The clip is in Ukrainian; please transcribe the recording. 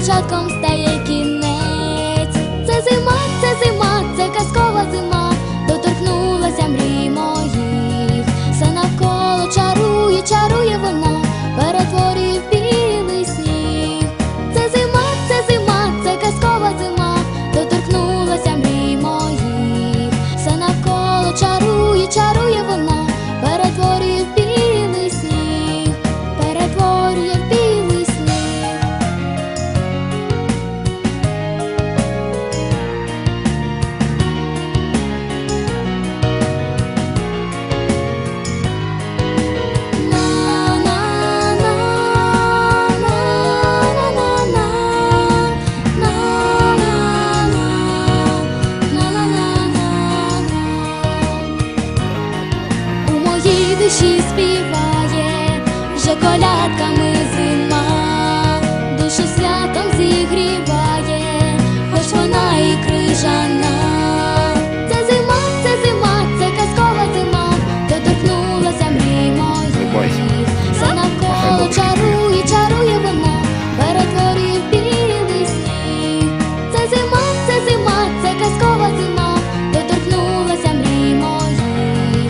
allá consta душі співає, вже колядками зима, душу святом зігріває.